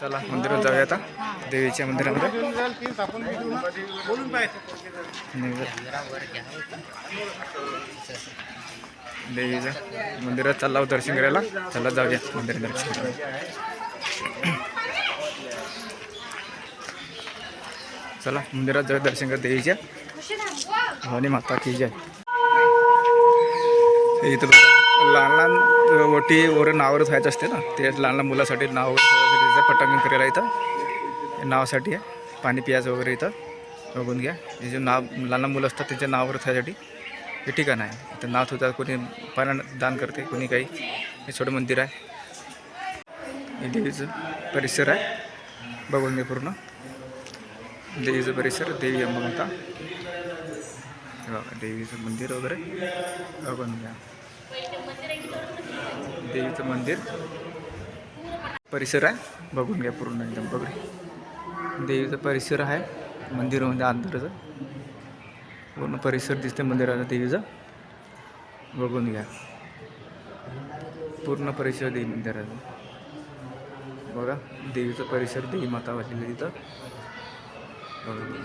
चला मंदिरात जाऊया आता. देवीच्या मंदिरामध्ये. निघूया. देवीच्या मंदिरात चालला दर्शन करायला. चला जाऊया मंदिरात दर्शन करायला. चला मंदिरात जाऊया दर्शन कर देवीच्या. भवानी माता की जय. इथं लहान लहान वटी वर नावावर व्हायचं असते ना. ते लहान लहान मुलासाठी नावावर पटांगण करायला इथं. नावासाठी आहे. पाणी पियाचं वगैरे इथं. बघून घ्या. हे जे नाव लहान लहान मुलं असतात त्यांच्या नावावर व्हायसाठी हे ठिकाण आहे. इथं नाव ठेवतात कोणी पाण्या दान करते कोणी काही. हे छोटं मंदिर आहे. हे देवीचं परिसर आहे. बघून घ्या पूर्ण. देवीचं परिसर देवी अंबामाता देवीचं मंदिर वगैरे. बघून घ्या. देवीचं मंदिर. परिसर आहे. बघून घ्या पूर्ण एकदम. बघा देवीचं परिसर आहे. मंदिरामध्ये अंतरचं पूर्ण परिसर दिसते मंदिराला देवीचं. बघून घ्या. पूर्ण परिसर देवी मंदिराचं. बघा देवीचं परिसर देवी माता वाचलेली तिथं. बघून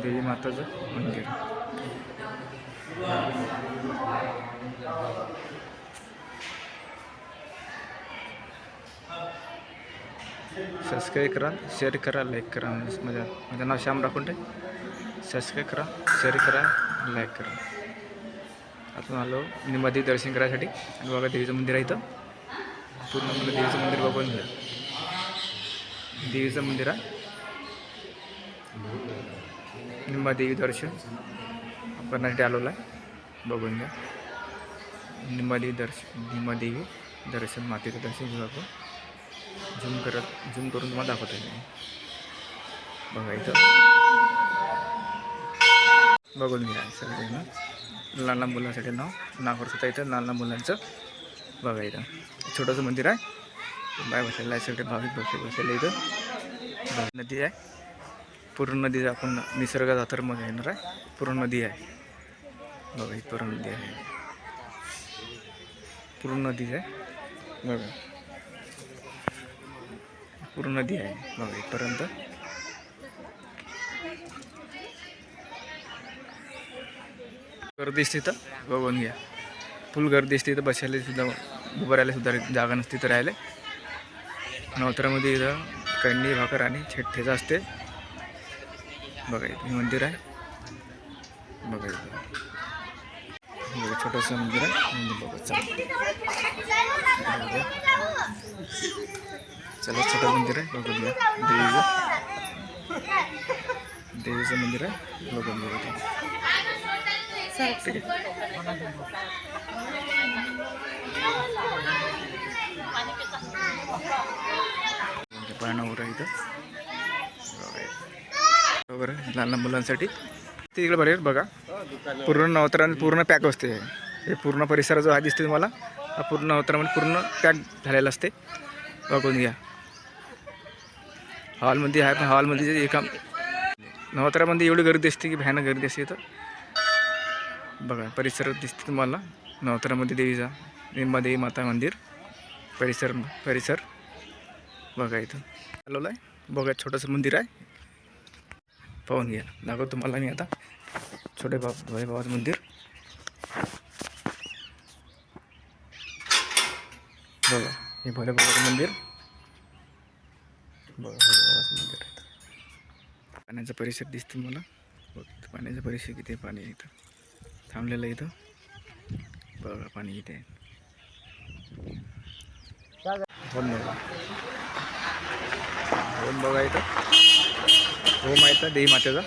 घ्या. देवी माताचं मंदिर. सबस्क्राईब करा शेअर करा लाईक करा. माझ्या माझं नाव श्याम राखुंटे सबस्क्राईब करा शेअर करा लाईक करा. आपण आलो निमादी दर्शन करायसाठी. आणि बघा देवीचं मंदिर आहे इथं. पूर्ण मला देवीचं मंदिर बघून घ्या. देवीचं मंदिर आहे. निंबादेवी दर्शन करण्यासाठी आलेलो आहे बघून घ्या. निंबादेवी दर्शन निंबादेवी दर्शन मातेचं दर्शन घेऊ आपण. झूम करत झूम करून तुम्हाला दाखवतो मी. बघा इथं. बघून घ्या सगळं ना लहान लहान मुलांसाठी नाव. नागपूर इथं लहान लहान मुलांचं. बघा इथं. छोटंसं मंदिर आहे. बाय बसायला आहे सगळे भाविक बसले बसायला इथं. नदी आहे. पूर्ण नदी आपण निसर्गाचा मग येणार आहे. पूर्ण नदी आहे. बघा ही पूर्ण नदी आहे. पूर्ण नदी आहे. बघा. पूर्ण नदी आहे. बघा इथपर्यंत. गर्दी असते तर बघून घ्या. फुल गर्दी असते तर बसायला सुद्धा उभं राहायला सुद्धा जागा नसते तर राहिले नवतरामध्ये इथं कण्णी भाकर आणि छेट ठेचा असते. बघा इथं हे मंदिर आहे बघा इथं बघा छोटंसं मंदिर आहे मंदिर बघा चला बघा. चला छोटं मंदिर आहे बघून घ्या देवीचं देवीचं मंदिर आहे बघून घ्या इथं. ठीक आहे म्हणजे पाण्यावर आहे इथं बरोबर लहान लहान मुलांसाठी. ते इकडे बरे बघा. पूर्ण नवत्रामध्ये पूर्ण पॅक असते हे. पूर्ण परिसर जो हा दिसते तुम्हाला हा पूर्ण नवत्रामध्ये पूर्ण पॅक झालेला असते. बघून घ्या. हॉलमध्ये आहे पण हॉलमध्ये एका नवतरामध्ये एवढी गर्दी असते की भयानक गर्दी असते तर. बघा परिसर दिसते तुम्हाला. नवतरामध्ये देवीचा निंबादेवी माता मंदिर परिसर परिसर. बघा इथं. चालवलं आहे बघा छोटंसं मंदिर आहे. पाहून घ्या. दाखवतो तुम्हाला मी आता. छोटे बाब भोले मंदिर. बघा हे भोले बाबाचं मंदिर. बघा भोलेबाबाचं मंदिर आहे पाण्याचा परिसर दिसतो मला. बघ पाण्याचा परिसर किती आहे पाणी आहे इथं. थांबलेलं आहे इथं. बघा पाणी इथे आहे. बघा इथं. बघा होम आहे इथं देवी मातेचा.